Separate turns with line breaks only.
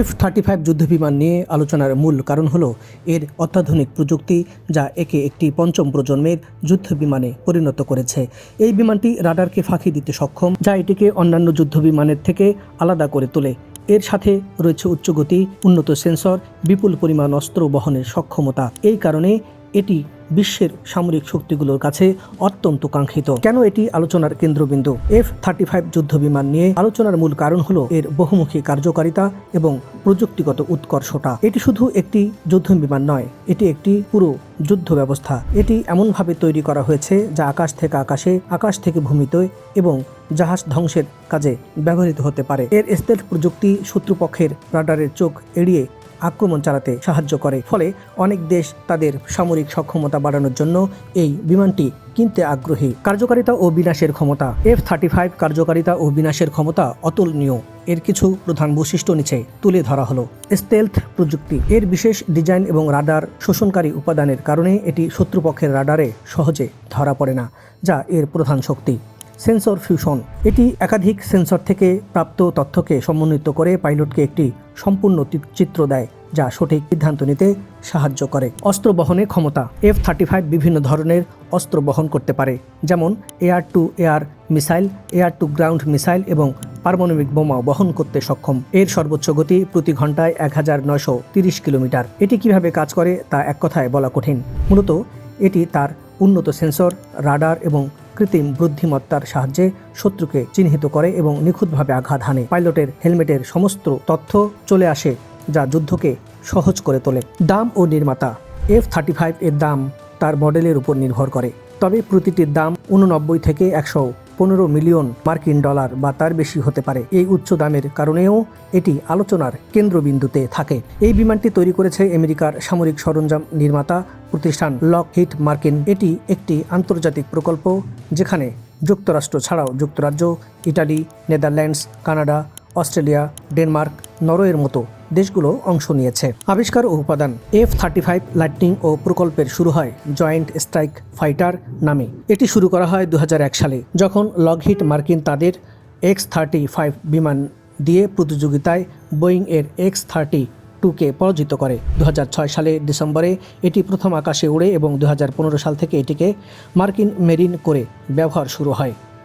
F thirty five যুদ্ধবিমান নিয়ে আলোচনার মূল কারণ হলো এর অত্যাধুনিক প্রযুক্তি যা একে একটি পঞ্চম প্রজন্মের যুদ্ধবিমানে পরিণত করেছে। এই বিমানটি রাডারকে ফাঁকি দিতে সক্ষম, যা এটিকে অন্যান্য যুদ্ধবিমানের থেকে আলাদা করে তোলে। এর সাথে রয়েছে উচ্চগতি, উন্নত সেন্সর, বিপুল পরিমাণ অস্ত্র বহনের সক্ষমতা। এই কারণে এটি বিশ্বের সামরিক শক্তিগুলোর কাছে অত্যন্ত কাঙ্ক্ষিত। কেন এটি আলোচনার কেন্দ্রবিন্দু? এফ থার্টি ফাইভ যুদ্ধ বিমান নিয়ে আলোচনার মূল কারণ হলো এর বহুমুখী কার্যকারিতা এবং প্রযুক্তিগত উৎকর্ষতা। এটি শুধু একটি যুদ্ধ বিমান নয়, এটি একটি পুরো যুদ্ধ ব্যবস্থা এটি এমনভাবে তৈরি করা হয়েছে যা আকাশ থেকে আকাশে, আকাশ থেকে ভূমিতে এবং জাহাজ ধ্বংসের কাজে ব্যবহৃত হতে পারে। এর স্টেট প্রযুক্তি শত্রুপক্ষের রাডারের চোখ এড়িয়ে আক্রমণ চালাতে সাহায্য করে। ফলে অনেক দেশ তাদের সামরিক সক্ষমতা বাড়ানোর জন্য এই বিমানটি কিনতে আগ্রহী। কার্যকারিতা ও বিনাশের ক্ষমতা। এফ থার্টি ফাইভ কার্যকারিতা ও বিনাশের ক্ষমতা অতুলনীয়। এর কিছু প্রধান বৈশিষ্ট্য নিচে তুলে ধরা হলো। স্টেলথ প্রযুক্তি। এর বিশেষ ডিজাইন এবং রাডার শোষণকারী উপাদানের কারণে এটি শত্রুপক্ষের রাডারে সহজে ধরা পড়ে না, যা এর প্রধান শক্তি। সেন্সর ফিউশন এটি একাধিক সেন্সর থেকে প্রাপ্ত তথ্যকে সমন্বিত করে পাইলটকে একটি সম্পূর্ণ চিত্র দেয়। যা সঠিক সিদ্ধান্ত নিতে সাহায্য করে। অস্ত্র বহনে ক্ষমতা। এফ থার্টি ফাইভ বিভিন্ন ধরনের অস্ত্র বহন করতে পারে, যেমন air to air missile air to ground missile এবং পারমাণবিক বোমা বহন করতে সক্ষম। এর সর্বোচ্চ গতি প্রতি ঘন্টায় এক হাজার নয়শো তিরিশ কিলোমিটার। এটি কীভাবে কাজ করে তা এক কথায় বলা কঠিন। মূলত এটি তার উন্নত সেন্সর, রাডার এবং কৃত্রিম বুদ্ধিমত্তার সাহায্যে শত্রুকে চিহ্নিত করে এবং নিখুঁতভাবে আঘাত হানে। পাইলটের হেলমেটের সমস্ত তথ্য চলে আসে যা যুদ্ধকে সহজ করে তোলে। দাম ও নির্মাতা এফ থার্টি ফাইভ এর দাম তার মডেলের উপর নির্ভর করে। তবে প্রতিটির দাম উননব্বই থেকে একশো পনেরো মিলিয়ন মার্কিন ডলার বা তার বেশি হতে পারে। এই উচ্চ দামের কারণেও এটি আলোচনার কেন্দ্রবিন্দুতে থাকে। এই বিমানটি তৈরি করেছে আমেরিকার সামরিক সরঞ্জাম নির্মাতা প্রতিষ্ঠান লক হিট মার্কিন এটি একটি আন্তর্জাতিক প্রকল্প যেখানে যুক্তরাষ্ট্র ছাড়াও যুক্তরাজ্য, Italy, Netherlands, Canada, Australia, Denmark, নরওয়ের মতো দেশগুলো অংশ নিয়েছে। আবিষ্কার ও উপাদান এফ থার্টি ফাইভ লাইটনিং ও প্রকল্পের শুরু হয় জয়েন্ট স্ট্রাইক ফাইটার নামে। এটি শুরু করা হয় দু হাজার এক সালে, যখন লগহিট মার্কিন তাদের এক্স থার্টি ফাইভ বিমান দিয়ে প্রতিযোগিতায় বোয়িং এর এক্স থার্টি টুকে পরাজিত করে। দুহাজার ছয় সালে ডিসেম্বরে এটি প্রথম আকাশে উড়ে এবং দু হাজার পনেরো সাল থেকে এটিকে মার্কিন মেরিন করে ব্যবহার শুরু হয়।